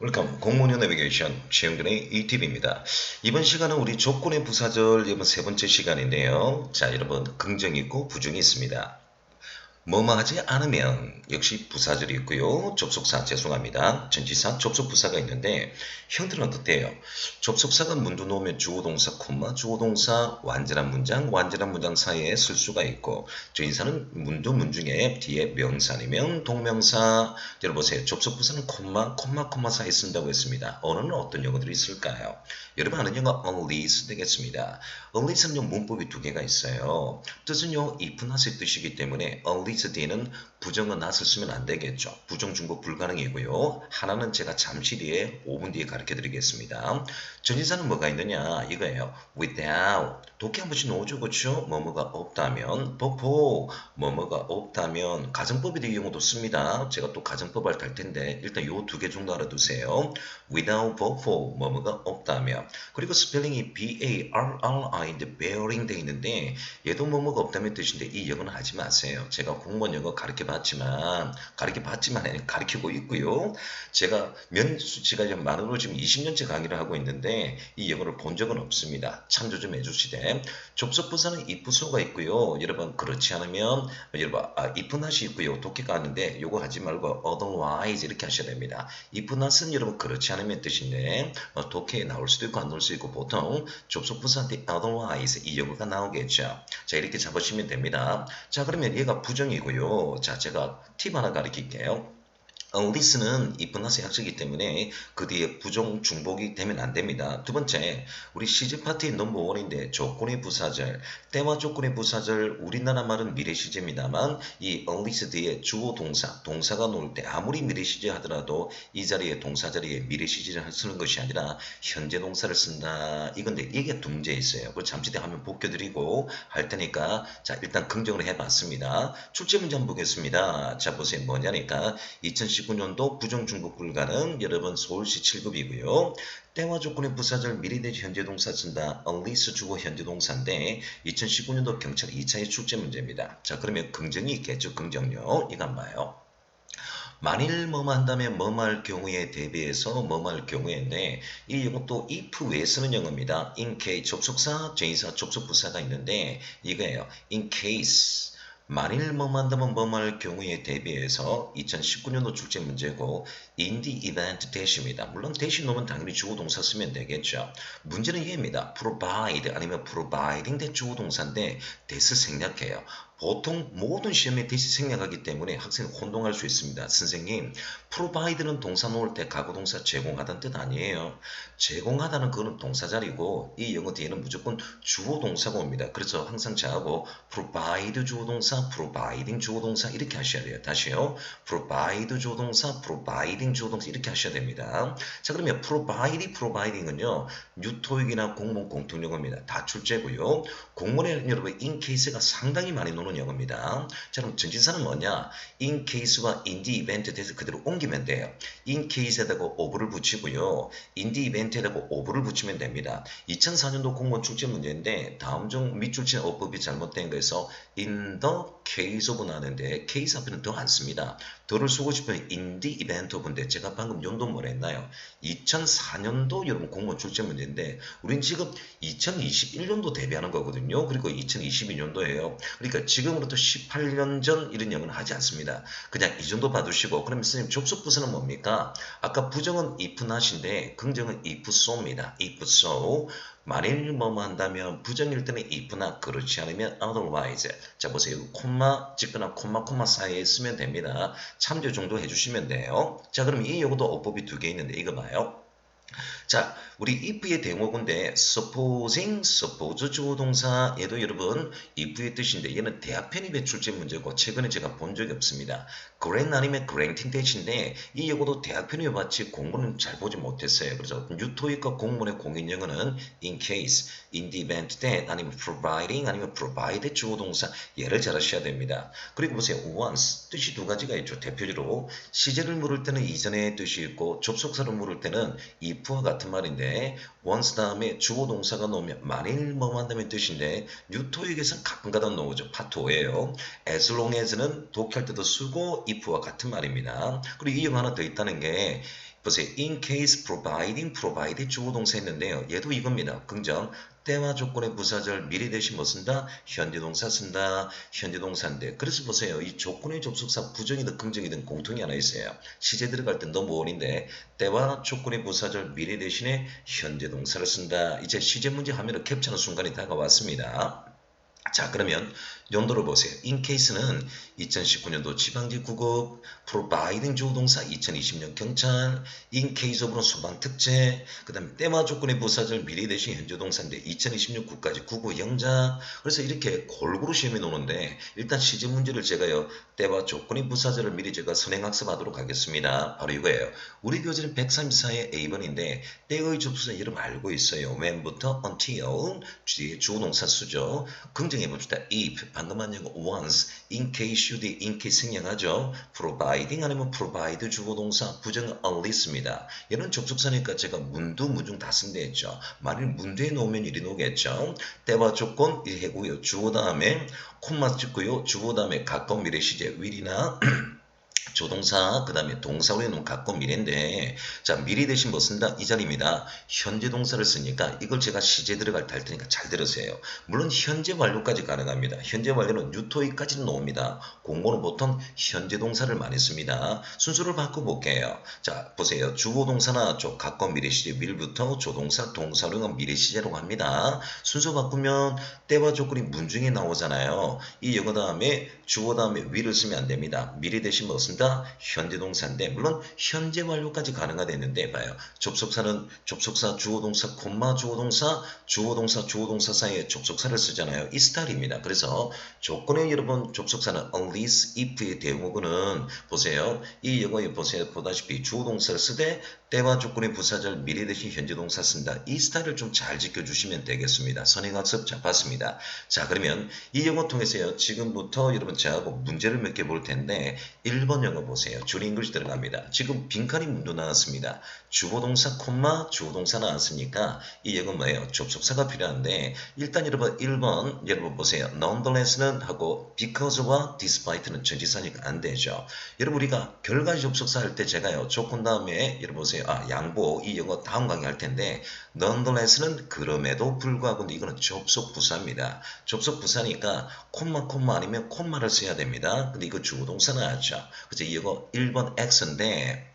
웰컴 공무원 내비게이션 최영근의 이팁입니다. 이번 시간은 우리 조건의 부사절 이번 세 번째 시간인데요. 자 여러분 긍정이 있고 부정이 있습니다. 뭐뭐 하지 않으면 역시 부사절이 있고요. 접속사 죄송합니다. 전치사 접속부사가 있는데 형태는 어떻대요? 접속사가 문도 놓으면 주어동사 콤마 주어동사 완전한 문장 완전한 문장 사이에 쓸 수가 있고 전치사는 문도 문중에 뒤에 명사 아니면 동명사 열어보세요. 접속부사는 콤마 콤마 콤마 사이에 쓴다고 했습니다. 언어는 어떤 영어들이 있을까요? 여러분 아는 영어 unleash 되겠습니다. unleash는요 문법이 두 개가 있어요. 뜻은요 ifnot의 뜻이기 때문에 unleash 뒤에는 부정은 쓰면 안 되겠죠. 부정 중복 불가능이고요. 하나는 제가 잠시 뒤에 5분 뒤에 가르쳐 드리겠습니다. 전치사는 뭐가 있느냐 이거예요. without 독해 한 번씩 넣어줘 그렇죠? 뭐뭐가 없다면 버포 뭐뭐가 없다면 가정법에 대한 경우도 씁니다. 제가 또 가정법 할 텐데 일단 요 두 개 정도 알아두세요. without before 뭐뭐가 없다면 그리고 스펠링이 B-A-R-R-I인데 bearing 돼 있는데 얘도 뭐뭐가 없다면 뜻인데 이 영어는 하지 마세요. 제가 공무원 영어 가르쳐 봤지만 가르쳐 봤지만 가르치고 있고요. 제가 면 수치가 좀 만으로 지금 20년째 강의를 하고 있는데 이 영어를 본 적은 없습니다. 참조 좀 해주시되 접속부사는 if소가 있고요. 여러분 그렇지 않으면 아, if not이 있고요. 독해가 하는데 요거 하지 말고 otherwise 이렇게 하셔야 됩니다. if not은 여러분 그렇지 않으면 뜻인데 어, 독해에 나올 수도 있고 안 나올 수도 있고 보통 접속부사한테 otherwise 이 영어가 나오겠죠. 자 이렇게 잡으시면 됩니다. 자 그러면 얘가 부정이고요. 자 제가 팁 하나 가르칠게요. If not의 약속이기 때문에 그 뒤에 부정 중복이 되면 안 됩니다. 두 번째, 우리 시제 파트의 넘버 원인데 조건의 부사절, 때와 조건의 부사절, 우리나라 말은 미래 시제입니다만 이 unless 뒤에 주어 동사, 동사가 놓을 때 아무리 미래 시제 하더라도 이 자리에 동사 자리에 미래 시제를 쓰는 것이 아니라 현재 동사를 쓴다. 이건데 이게 두 문제 있어요. 그 잠시 뒤에 화면 복겨드리고 할 테니까 자 일단 긍정을 해봤습니다. 출제 문제 한번 보겠습니다. 자 보세요. 뭐냐니까 2019년도 부정중복 불가능 여러분 서울시 7급이고요. 때와 조건의 부사절 미리 대시 현재 동사 쓴다. unless 주어 현재 동사인데 2019년도 경찰 2차의 출제 문제입니다. 자 그러면 긍정이 있겠죠. 긍정요. 이거 한번 봐요. 만일 뭐뭐 한다면 뭐뭐 할 경우에 대비해서 뭐뭐 할 경우에인데 이 이것도 if 외에 쓰는 영어입니다. in case 접속사, 제의사, 접속부사가 있는데 이거예요. in case 만일 뭐뭐 한다면 뭐뭐 할 경우에 대비해서 2019년도 출제 문제고 the event 대시입니다. 물론 대시 놓으면 당연히 주어 동사 쓰면 되겠죠. 문제는 이해입니다. provide 아니면 providing 대 주어 동사인데 대스 생략해요. 보통 모든 시험에 대시 생략하기 때문에 학생이 혼동할 수 있습니다. 선생님, provide는 동사 놓을 때 과거 동사 제공하다는 뜻 아니에요. 제공하다는 그거는 동사 자리고 이 영어 뒤에는 무조건 주어 동사가 옵니다. 그래서 항상 저하고 provide 주어 동사, providing 주어 동사 이렇게 하셔야 돼요. 다시요. provide 주어 동사, providing 주어 동사 이렇게 하셔야 됩니다. 자 그러면 provide, providing은요. 뉴토익이나 공무원 공통영어입니다. 다 출제고요. 공무원에 여러분 in case가 상당히 많이 노는 영어입니다. 자 그럼 전진사는 뭐냐? in case와 in the event에 대해서 그대로 옮기면 돼요. in case에다가 over를 붙이고요. in the event에다가 over를 붙이면 됩니다. 2004년도 공무원 출제 문제인데 다음 중 밑줄치는 어법이 잘못된 거에서 in the case of 나는데 case 앞에는 더 안 씁니다. 더를 쓰고 싶으면 in the event of 인데 제가 방금 연도 뭐라 했나요? 2004년도 여러분 공무원 출제 문제인데 우린 지금 2021년도 대비하는 거거든요. 그리고 2022년도예요. 그러니까 지금으로부터 18년 전 이런 영어는 하지 않습니다. 그냥 이 정도 봐두시고 그러면 선생님 접속부사는 뭡니까? 아까 부정은 if not인데 긍정은 if so입니다. if so 만일 뭐뭐 한다면 부정일 때는 if나 그렇지 않으면 otherwise. 자 보세요. 콤마 찍거나 콤마 콤마 사이에 쓰면 됩니다. 참조 정도 해주시면 돼요. 자 그럼 이 요거도 어법이 두 개 있는데 이거 봐요. 자, 우리 if의 대목인데 supposing, suppose 주어 동사 얘도 여러분 if의 뜻인데 얘는 대학 편입의 출제 문제고 최근에 제가 본 적이 없습니다. grant 아니면 granting 대신데 이 영어도 편입에 마치 공부는 잘 보지 못했어요. 그래서 뉴토익과 공문의 공인 영어는 in case, in the event that 아니면 providing 아니면 provide 주어 동사 얘를 잘 하셔야 됩니다. 그리고 보세요. once 뜻이 두 가지가 있죠. 대표적으로 시제를 물을 때는 이전의 뜻이 있고 접속사를 물을 때는 if와 같은 말인데 once 다음에 주어 동사가 나오면 만일 뭐 한다면 뜻인데 뉴토익에서는 가끔가다 나오죠. 파트 5예요. as long as는 독할 때도 쓰고 if와 같은 말입니다. 그리고 이 영어 하나 더 있다는 게 보세요. in case providing, provide 주어 동사 했는데요. 얘도 이겁니다. 긍정. 때와 조건의 부사절 미리 대신 뭐 쓴다? 현재 동사 쓴다. 현재 동사인데. 그래서 보세요. 이 조건의 접속사 부정이든 긍정이든 공통이 하나 있어요. 시제 들어갈 땐 너무 어린데 때와 조건의 부사절 미리 대신에 현재 동사를 쓴다. 이제 시제 문제 하면은 캡처하는 순간이 다가왔습니다. 자 그러면 연도를 보세요. in case는 2019년도 지방지 구급, providing 주동사 2020년 경찰, in case of는 소방 특제, 그 다음에 때마 조건의 부사절 미리 대신 현재 동사인데 2026구까지 국어 영자. 그래서 이렇게 골고루 시험에 노는데 일단 시제 문제를 제가요 때와 조건의 부사절을 미리 제가 선행학습하도록 하겠습니다. 바로 이거예요. 우리 교재는 134의 A번인데 때의 접수사 여러분 알고 있어요. when부터 until 뒤에 주동사 수죠. 긍정해 봅시다. if 방금 한 영어 once in case should in case 생략하죠. providing 아니면 provide 주어동사 부정은 unless입니다. 얘는 접속사니까 제가 문두 문중 다 쓴다 했죠. 만일 문두에 놓으면 이리 놓겠죠. 때와 조건 이 해고요. 주어 다음에 콤마 찍고요. 주어 다음에 가까운 미래 시제 will이나 조동사 그 다음에 동사 후에는 가까운 미래인데 자 미리 대신 뭐 쓴다? 이 자리입니다. 현재 동사를 쓰니까 이걸 제가 시제 들어갈 때 할 테니까 잘 들으세요. 물론 현재 완료까지 가능합니다. 현재 완료는 유토이까지는 나옵니다. 공고는 보통 현재 동사를 많이 씁니다. 순서를 바꿔볼게요. 자 보세요. 주어 동사나 저 가까운 미래 시제 밀부터 조동사 동사로 는 미래 시제로 갑니다. 순서 바꾸면 때와 조건이 문중에 나오잖아요. 이 영어 다음에 주어 다음에 will을 쓰면 안 됩니다. 미래 대신 뭐 쓴다? 현재 동사인데 물론 현재 완료까지 가능하 되는데 봐요. 접속사는 접속사 주어 동사 콤마 주어 동사 주어 동사 주어 동사 사이에 접속사를 쓰잖아요. 이 스타일입니다. 그래서 조건의 여러분 접속사는 unless if의 대목은 보세요. 이 영어에 보세요. 보다시피 주어 동사를 쓰되 때와 조건의 부사절 미래 대신 현재 동사 쓴다. 이 스타일을 좀 잘 지켜주시면 되겠습니다. 선행학습 잘 봤습니다. 자 그러면 이 영어 통해서요. 지금부터 여러분 저하고 문제를 몇 개 볼 텐데 1번 영어 보세요. 줄 잉글씨 들어갑니다. 지금 빈칸이 문도 나왔습니다. 주어동사 콤마 주어동사 나왔으니까 이 영어 뭐예요? 접속사가 필요한데 일단 여러분 1번 여러분 보세요. nonetheless는 하고 because와 despite는 전치사니까 안 되죠. 여러분 우리가 결과지 접속사 할 때 제가요. 조건 다음에 여러분 보세요. 아 양보 이 영어 다음 강의 할 텐데 nonetheless는 그럼에도 불구하고 이거는 접속 부사입니다. 접속 부사니까 콤마 콤마 아니면 콤마를 써야 됩니다. 근데 이거 주어동사 나왔죠. 그래서 이 영어 1번 X인데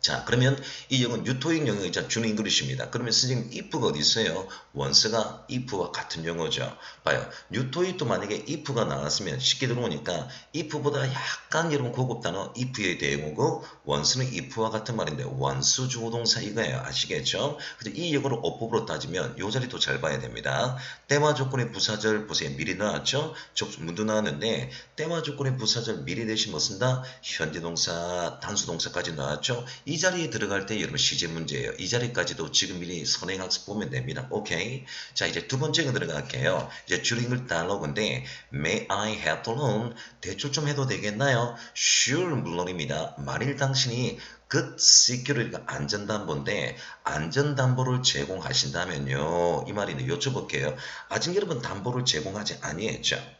자 그러면 이 영은 유토익 영역이자 준 잉글리시입니다. 그러면 선생님 if가 어디 있어요? 원스가 if와 같은 영어죠. 봐요. 유토익도 만약에 if가 나왔으면 쉽게 들어오니까 if보다 약간 여러분 고급 단어 if의 대응어고 원스는 if와 같은 말인데 원수 주어동사 이거예요. 아시겠죠? 그래서 이 영어를 어법으로 따지면 요 자리도 잘 봐야 됩니다. 때와 조건의 부사절 보세요. 미리 나왔죠? 접 문도 나왔는데 때와 조건의 부사절 미리 대신 뭐 쓴다? 현재 동사, 단수 동사까지 나왔죠? 이 자리에 들어갈 때 여러분 시제 문제예요. 이 자리까지도 지금 미리 선행학습 보면 됩니다. 오케이. 자 이제 두 번째가 들어갈게요. 이제 줄잉글 달러그인데 May I have the loan? 대출 좀 해도 되겠나요? Sure 물론입니다. 만일 당신이 good security가 안전담보인데 안전담보를 제공하신다면요. 이 말이네. 여쭤볼게요. 아직 여러분 담보를 제공하지 아니했죠?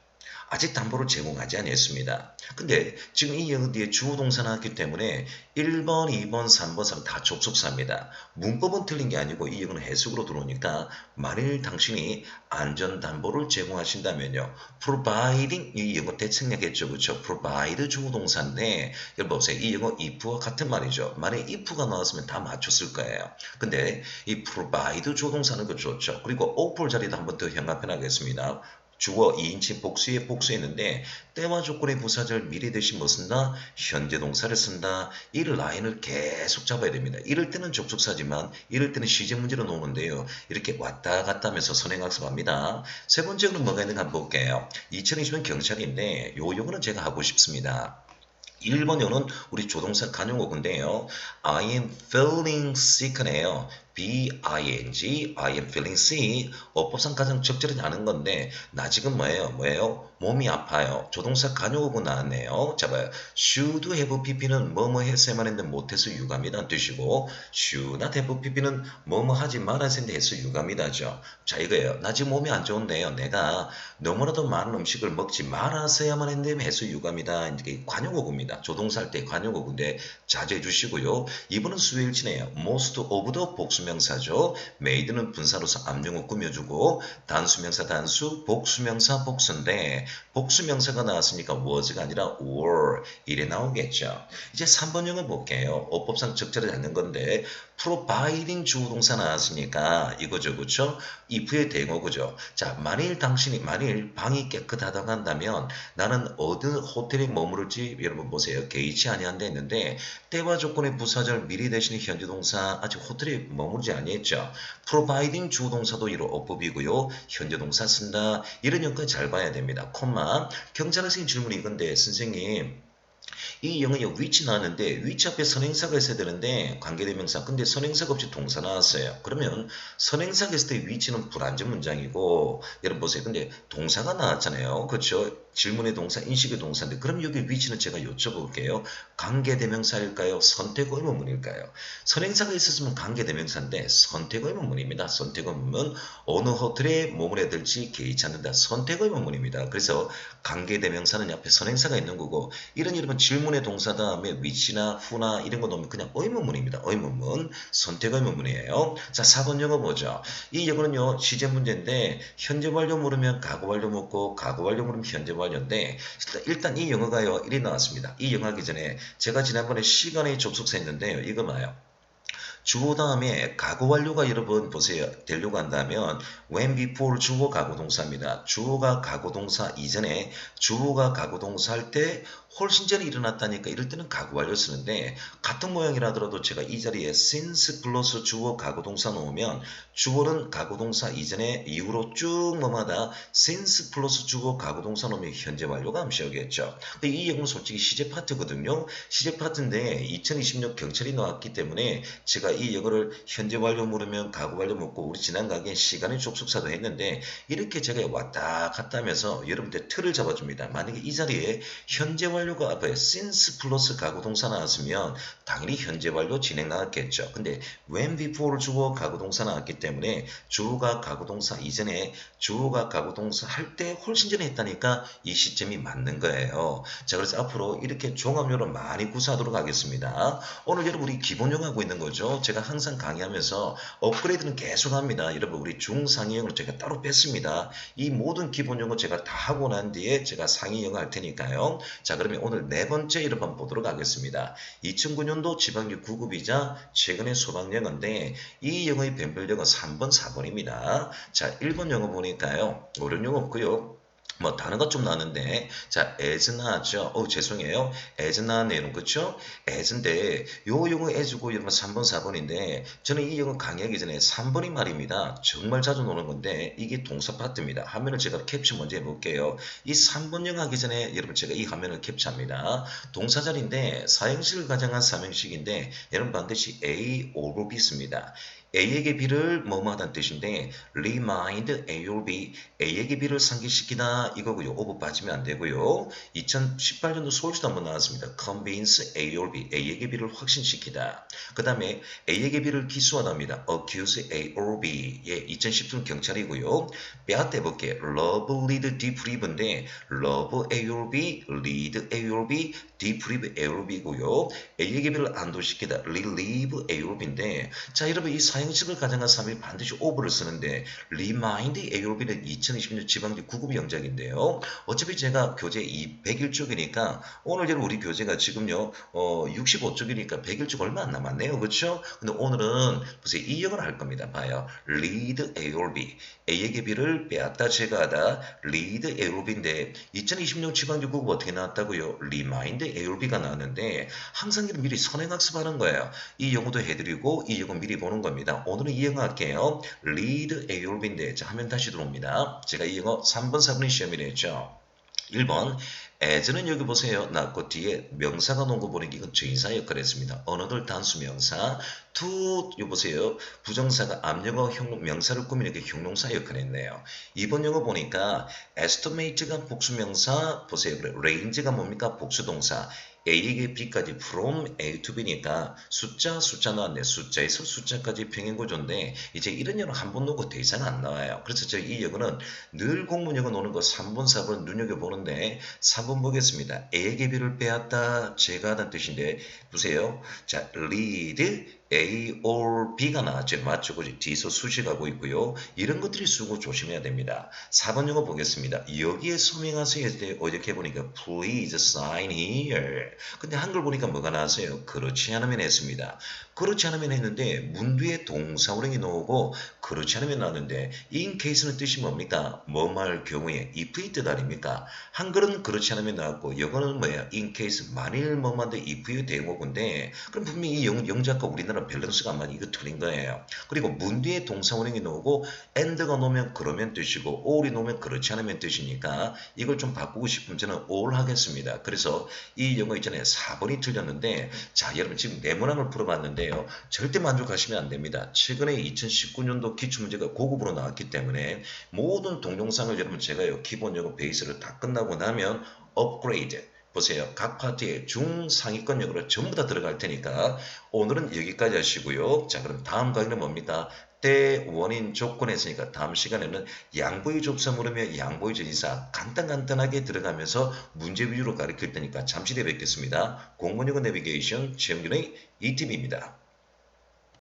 아직 담보를 제공하지 아니했습니다. 근데 지금 이 영어 뒤에 주어 동사 나왔기 때문에 1번, 2번, 3번, 3번 다 접속사입니다. 문법은 틀린 게 아니고 이 영어는 해석으로 들어오니까 만일 당신이 안전담보를 제공하신다면요. providing 이 영어 대책략했죠. 그렇죠? provide 주어 동사인데 여러분 보세요. 이 영어 if와 같은 말이죠. 만약 if가 나왔으면 다 맞췄을 거예요. 근데 이 provide 주어 동사는 그 좋죠. 그리고 offer 자리도 한번더 현관편 하겠습니다. 주어 2인칭 복수에 복수했는데 때와 조건의 부사절 미래 대신 뭐 쓴다? 현재 동사를 쓴다. 이 라인을 계속 잡아야 됩니다. 이럴 때는 접속사지만 이럴 때는 시제 문제로 놓는데요. 이렇게 왔다 갔다 하면서 선행학습합니다. 세 번째는 뭐가 있는가 한번 볼게요. 2020년 경찰인데 요 용어는 제가 하고 싶습니다. 1번 요는 우리 조동사 간용어인데요. I am feeling sick네요. B-I-N-G, I am feeling sick. 어법상 가장 적절하지 않은 건데, 나 지금 뭐예요? 뭐예요? 몸이 아파요. 조동사 간요고 나왔네요. 자, 봐요. should have pp는 뭐뭐 했어야만 했는데 못해서 유감이란 뜻이고, should not have pp는 뭐뭐 하지 말았을 때 해서 유감이다죠. 자, 이거예요. 나 지금 몸이 안 좋은데요. 내가 너무나도 많은 음식을 먹지 말았어야만 했는데 해서 유감이다. 이게 관용어구입니다. 조동사 할 때 관용어구인데 자제해 주시고요. 이번은 수일치네요. most of the 복수명 사죠. made는 분사로서 암용어 꾸며주고 단수명사 단수, 복수명사 복수인데 복수명사가 나왔으니까 was가 아니라 were 이래 나오겠죠. 이제 3번 영어 볼게요. 어법상 적절하지 않는 건데 providing 주어동사 나왔으니까 이거죠. 그렇죠? if의 대응어구죠. 자, 만일 당신이 만일 방이 깨끗하다고 한다면 나는 어느 호텔에 머무를지 여러분 보세요. 개의치 아니한데 했는데 때와 조건의 부사절 미리 대신 현재 동사 아직 호텔에 머무 르지 아니했죠. providing 주어동사도 이로 어법이고요. 현재 동사 쓴다. 이런 여건까지 잘 봐야 됩니다. 콤마 경찰학생 질문이 이건데 선생님 이 영어의 위치 나왔는데 위치 앞에 선행사가 있어야 되는데 관계대명사 근데 선행사가 없이 동사 나왔어요. 그러면 선행사가 있을 때 위치는 불안전 문장이고 여러분 보세요. 근데 동사가 나왔잖아요. 그렇죠? 질문의 동사, 인식의 동사인데 그럼 여기 위치는 제가 여쭤볼게요. 관계대명사일까요? 선택 의문문일까요? 선행사가 있었으면 관계대명사인데 선택 의문문입니다. 선택 의문문 어느 호텔에 머물러야 될지 개의치 않는다. 선택 의문문입니다. 그래서 관계대명사는 옆에 선행사가 있는 거고 이런 이름은 질문의 동사 다음에 위치나 후나 이런 거 넣으면 그냥 의문문입니다. 의문문, 선택 의문문이에요. 자, 4번 영어 보죠. 이 영어는요, 시제 문제인데 현재 완료 물으면 과거 완료 묻고 과거 완료 물으면 현재 완료 인데 일단, 일단 이 영어가요, 이리 나왔습니다. 이 영어 하기 전에 제가 지난번에 시간의 접속사 했는데요. 이거 봐요. 주어 다음에 과거 완료가 여러분 보세요. 되려고 한다면 when before 주어 과거 동사입니다. 주어가 과거 동사 이전에 주어가 과거 동사 할 때 훨씬 전에 일어났다니까 이럴 때는 과거 완료 쓰는데 같은 모양이라더라도 제가 이 자리에 since 플러스 주어 과거 동사 놓으면 주어는 과거 동사 이전에 이후로 쭉 넘어가다 since 플러스 주어 과거 동사 놓으면 현재 완료가 암시하겠죠. 근데 이 영은 솔직히 시제 파트거든요. 시제 파트인데 2026 경찰이 나왔기 때문에 제가 이 영어를 현재 완료 물으면 과거 완료 묻고 우리 지난 강의 시간의 족속사도 했는데 이렇게 제가 왔다 갔다 하면서 여러분들 틀을 잡아줍니다. 만약에 이 자리에 현재 완료 가 앞에 since 플러스 과거 동사 나왔으면 당연히 현재 완료 진행 나왔겠죠. 근데 when before 주어 과거 동사 나왔기 때문에 주어가 과거 동사 이전에 주어가 과거 동사 할 때 훨씬 전에 했다니까 이 시점이 맞는 거예요. 자 그래서 앞으로 이렇게 종합요를 많이 구사하도록 하겠습니다. 오늘 여러분 우리 기본용 하고 있는 거죠. 제가 항상 강의하면서 업그레이드는 계속 합니다. 여러분 우리 중상위형을 제가 따로 뺐습니다. 이 모든 기본용어 제가 다 하고 난 뒤에 제가 상위형어 할 테니까요. 자 그 러면 오늘 네 번째 이름 한번 보도록 하겠습니다. 2009년도 지방교 9급이자 최근의 소방영어인데 이 영어의 변별력은 3번, 4번입니다. 자 1번 영어 보니까요. 어려운 영어 없고요. 뭐 단어가 좀 나는데 자 나왔죠. 어 죄송해요. as 나왔네요. 그쵸? as인데 요 용어 as고 이러면 3번 4번인데 저는 이 영어 강의하기 전에 3번이 말입니다. 정말 자주 노는 건데 이게 동사 파트입니다. 화면을 제가 캡처 먼저 해볼게요. 이 3번 영어 하기 전에 여러분 제가 이 화면을 캡처합니다. 동사절인데 사형식을 가정한 삼형식인데 여러분 반드시 A, or B 씁니다. A에게 B를 뭐뭐 하다는 뜻인데 remind A or B A에게 B를 상기시키다 이거고요. 오버 빠지면 안 되고요. 2018년도 서울시도 한번 나왔습니다. convince A or B A에게 B를 확신시키다. 그 다음에 A에게 B를 기수하답니다. accuse A or B 예, 2010년 경찰이고요. 빼앗 해볼게. love, lead, deprive인데 love A or B, lead A or B, deprive A or B고요. A에게 B를 안도시키다. relieve A or B인데 자 여러분 이 사 형식을 가정한 3일 반드시 over를 쓰는데 or B는 2020년 지방대 9급 영작인데요. 어차피 제가 교재 101쪽이니까 오늘 여러분 우리 교재가 지금요 어, 65쪽이니까 101쪽 얼마 안 남았네요. 그렇죠? 근데 오늘은 보세요. 이 영어를 할 겁니다. 봐요. or B A에게 B를 빼앗다 제거하다 or B인데 2020년 지방대 9급 어떻게 나왔다고요? or B가 나왔는데 항상 미리 선행학습하는 거예요. 이 영어도 해드리고 이 영어 미리 보는 겁니다. 오늘은 이 영어 할게요. lead A B인데 자 화면 다시 들어옵니다. 제가 이 영어 3번 4번의 시험이라 했죠. 1번 as는 여기 보세요. 나그 뒤에 명사가 놓은 거 보니까 이건 주인사 역할을 했습니다. 언어들 단수 명사. to 요 보세요. 부정사가 앞영어 형, 명사를 꾸미는 게 형용사 역할을 했네요. 이번 영어 보니까 estimate가 복수명사 보세요. 그래. range가 뭡니까? 복수동사. A에게 B까지 from A to B니까 숫자 숫자 나왔네. 숫자에서 숫자까지 평행구조인데 이제 이런 영어 한번 놓고 더 이상 안 나와요. 그래서 저이 영어는 늘 공문영어 노는 거 3번 4번 눈여겨보는데 3번 보겠습니다. A에게 B를 빼앗다 제가 하는 뜻인데 보세요. 자 lead A or B가 나왔죠. 맞죠? 그지? 뒤에서 수식하고 있고요. 이런 것들이 쓰고 조심해야 됩니다. 4번 영어 보겠습니다. 여기에 서명하세요. 때 어저께 보니까 please sign here. 근데 한글 보니까 뭐가 나왔어요? 그렇지 않으면 했습니다. 그렇지 않으면 했는데 문 뒤에 동사원형이 나오고 그렇지 않으면 나왔는데 in case는 뜻이 뭡니까? 뭐말 경우에 if의 뜻 아닙니까? 한글은 그렇지 않으면 나왔고 영어는 뭐야? in case 만일 뭐만데 if의 대목인데 그럼 분명히 이 영, 영작과 우리나라 밸런스가 안 이거 틀린 거예요. 그리고 문 뒤에 동사원형이 나오고 and가 놓으면 그러면 뜻이고 all이 놓으면 그렇지 않으면 뜻이니까 이걸 좀 바꾸고 싶으면 저는 all 하겠습니다. 그래서 이 영어 있잖아요. 4번이 틀렸는데 자 여러분 지금 네모난을 풀어봤는데요. 절대 만족하시면 안 됩니다. 최근에 2019년도 기출문제가 고급으로 나왔기 때문에 모든 동영상을 여러분 제가요 기본 영어 베이스를 다 끝나고 나면 업그레이드 보세요. 각 파트에 중상위권 역으로 전부 다 들어갈 테니까 오늘은 여기까지 하시고요. 자 그럼 다음 강의는 뭡니까? 때 원인 조건에 있으니까 다음 시간에는 양보의 접사 물으며 양보의 전이사 간단간단하게 들어가면서 문제 위주로 가르칠 테니까 잠시 뒤에 뵙겠습니다. 공무원영어 내비게이션 최영준의 이팁입니다.